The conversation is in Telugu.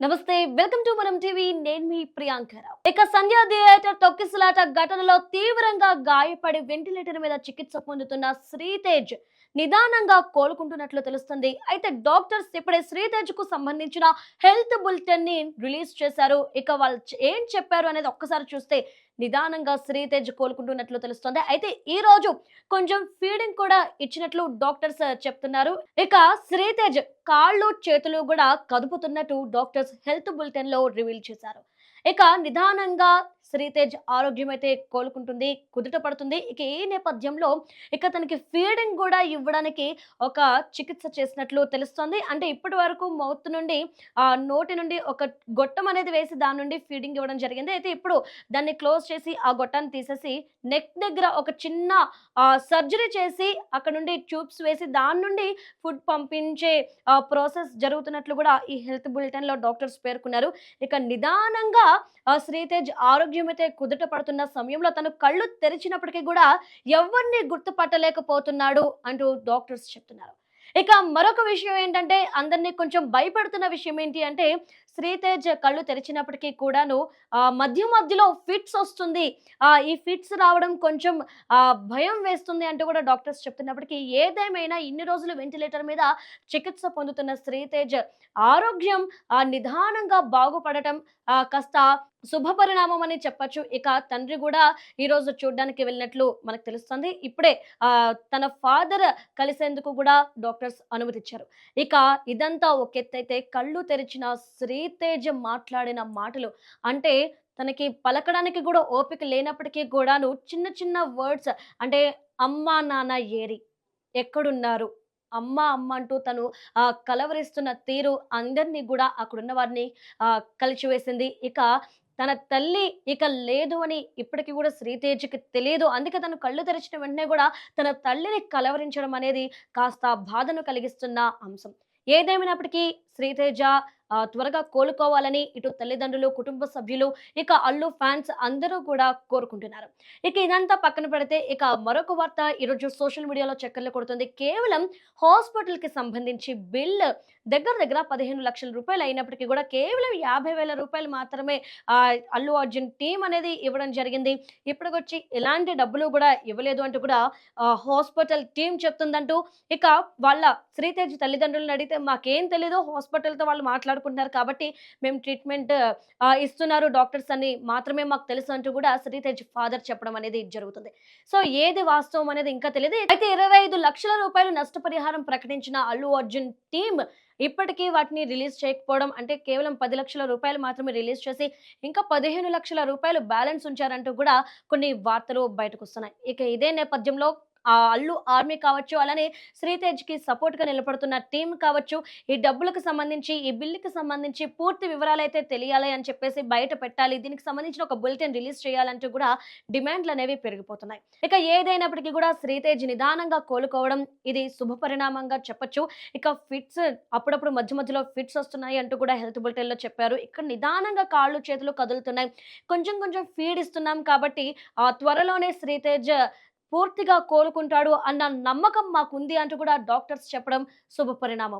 నమస్తే వెల్కమ్ టు మనం టీవీ. నేను మీ ప్రియాంకరావు ఇక సంధ్యా థియేటర్ తొక్కిసలాట ఘటనలో తీవ్రంగా గాయపడి వెంటిలేటర్ మీద చికిత్స పొందుతున్న శ్రీతేజ్ నిదానంగా కోలుకుంటున్నట్లు తెలుస్తుంది. అయితే డాక్టర్స్ ఇప్పుడే శ్రీతేజ్కు సంబంధించిన హెల్త్ బులెటిన్ని రిలీజ్ చేశారు. ఇక వాళ్ళు ఏం చెప్పారు అనేది ఒక్కసారి చూస్తే నిదానంగా శ్రీతేజ్ కోలుకుంటున్నట్లు తెలుస్తుంది. అయితే ఈ రోజు కొంచెం ఫీడింగ్ కూడా ఇచ్చినట్లు డాక్టర్స్ uh, చెప్తున్నారు. ఇక శ్రీతేజ్ కాళ్ళు చేతులు కూడా కదుపుతున్నట్టు డాక్టర్స్ హెల్త్ బులెటిన్లో రివీల్ చేశారు. ఇక నిదానంగా శ్రీతేజ్ ఆరోగ్యం అయితే కోలుకుంటుంది కుదుట పడుతుంది. ఇక ఈ నేపథ్యంలో ఇక తనకి ఫీడింగ్ కూడా ఇవ్వడానికి ఒక చికిత్స చేసినట్లు తెలుస్తోంది. అంటే ఇప్పటి వరకు మౌత్ నుండి ఆ నోటి నుండి ఒక గొట్టం అనేది వేసి దాని నుండి ఫీడింగ్ ఇవ్వడం జరిగింది. అయితే ఇప్పుడు దాన్ని క్లోజ్ చేసి ఆ గొట్టాన్ని తీసేసి నెక్ దగ్గర ఒక చిన్న సర్జరీ చేసి అక్కడ నుండి ట్యూబ్స్ వేసి దాని నుండి ఫుడ్ పంపించే ప్రాసెస్ జరుగుతున్నట్లు కూడా ఈ హెల్త్ బులెటిన్లో డాక్టర్స్ పేర్కొన్నారు. ఇక నిదానంగా శ్రీతేజ్ ఆరోగ్యం అయితే కుదుట పడుతున్న సమయంలో తను కళ్ళు తెరిచినప్పటికీ కూడా ఎవరిని గుర్తుపట్టలేకపోతున్నాడు అంటూ డాక్టర్స్ చెప్తున్నారు. ఇక మరొక విషయం ఏంటంటే అందరినీ కొంచెం భయపడుతున్న విషయం ఏంటి అంటే శ్రీతేజ్ కళ్ళు తెరిచినప్పటికీ కూడాను మధ్య మధ్యలో ఫిట్స్ వస్తుంది. ఈ ఫిట్స్ రావడం కొంచెం భయం వేస్తుంది అంటూ కూడా డాక్టర్స్ చెప్తున్నప్పటికీ ఏదేమైనా ఇన్ని రోజులు వెంటిలేటర్ మీద చికిత్స పొందుతున్న శ్రీతేజ్ ఆరోగ్యం నిదానంగా బాగుపడటం కాస్త శుభ పరిణామం అని చెప్పొచ్చు. ఇక తండ్రి కూడా ఈ రోజు చూడడానికి వెళ్ళినట్లు మనకు తెలుస్తుంది. ఇప్పుడే తన ఫాదర్ కలిసేందుకు కూడా డాక్టర్స్ అనుమతిచ్చారు. ఇక ఇదంతా ఒక ఎత్తైతే కళ్ళు తెరిచిన శ్రీతేజ మాట్లాడిన మాటలు. అంటే తనకి పలకడానికి కూడా ఓపిక లేనప్పటికీ కూడాను చిన్న చిన్న వర్డ్స్ అంటే అమ్మా నాన్న ఏరి ఎక్కడున్నారు? అమ్మ అమ్మ అంటూ తను కలవరిస్తున్న తీరు అందరినీ కూడా అక్కడున్న వారిని కలిచివేసింది. ఇక తన తల్లి ఇక లేదు అని ఇప్పటికీ కూడా శ్రీతేజ్కి తెలియదు. అందుకే తను కళ్ళు తెరిచిన వెంటనే కూడా తన తల్లిని కలవరించడం అనేది కాస్త బాధను కలిగిస్తున్న అంశం. ఏదేమైనప్పటికీ శ్రీతేజ త్వరగా కోలుకోవాలని ఇటు తల్లిదండ్రులు కుటుంబ సభ్యులు ఇక అల్లు ఫ్యాన్స్ అందరూ కూడా కోరుకుంటున్నారు. ఇక ఇదంతా పక్కన పెడితే ఇక మరొక వార్త ఈరోజు సోషల్ మీడియాలో చక్కర్లు కొడుతుంది. కేవలం హాస్పిటల్కి సంబంధించి బిల్ దగ్గర దగ్గర పదిహేను లక్షల రూపాయలు అయినప్పటికీ కూడా కేవలం యాభై వేల రూపాయలు మాత్రమే అల్లు అర్జున్ టీం అనేది ఇవ్వడం జరిగింది. ఇప్పటికొచ్చి ఎలాంటి డబ్బులు కూడా ఇవ్వలేదు అంటూ కూడా హాస్పిటల్ టీం చెప్తుందంటూ ఇక వాళ్ళ శ్రీతేజ్ తల్లిదండ్రులను అడిగితే మాకేం తెలీదు హాస్పిటల్తో వాళ్ళు మాట్లాడుకుంటున్నారు కాబట్టి మేము ట్రీట్మెంట్ ఇస్తున్నారు డాక్టర్స్ అని మాత్రమే మాకు తెలుసు అంటూ కూడా శ్రీతేజ్ ఫాదర్ చెప్పడం అనేది జరుగుతుంది. సో ఏది వాస్తవం అనేది ఇంకా తెలియదు. అయితే ఇరవై ఐదు లక్షల రూపాయలు నష్టపరిహారం ప్రకటించిన అల్లు అర్జున్ టీమ్ ఇప్పటికీ వాటిని రిలీజ్ చేయకపోవడం అంటే కేవలం పది లక్షల రూపాయలు మాత్రమే రిలీజ్ చేసి ఇంకా పదిహేను లక్షల రూపాయలు బ్యాలెన్స్ ఉంచారంటూ కూడా కొన్ని వార్తలు బయటకు వస్తున్నాయి. ఇక ఇదే నేపథ్యంలో అల్లు ఆర్మీ కావచ్చు అలానే శ్రీతేజ్కి సపోర్ట్గా నిలబడుతున్న టీం కావచ్చు ఈ డబ్బులకు సంబంధించి ఈ బిల్లుకి సంబంధించి పూర్తి వివరాలు అయితే తెలియాలి అని చెప్పేసి బయట పెట్టాలి. దీనికి సంబంధించిన ఒక బులెటిన్ రిలీజ్ చేయాలంటూ కూడా డిమాండ్లు అనేవి పెరిగిపోతున్నాయి. ఇక ఏదైనప్పటికీ కూడా శ్రీతేజ్ నిదానంగా కోలుకోవడం ఇది శుభ పరిణామంగా చెప్పొచ్చు. ఇక ఫిట్స్ అప్పుడప్పుడు మధ్య మధ్యలో ఫిట్స్ వస్తున్నాయి అంటూ కూడా హెల్త్ బులెటిన్లో చెప్పారు. ఇక్కడ నిదానంగా కాళ్ళు చేతులు కదులుతున్నాయి. కొంచెం కొంచెం ఫీడ్ ఇస్తున్నాం కాబట్టి ఆ త్వరలోనే శ్రీతేజ్ పూర్తిగా కోలుకుంటాడు అన్న నమ్మకం మాకుంది అంటూ కూడా డాక్టర్స్ చెప్పడం శుభ పరిణామం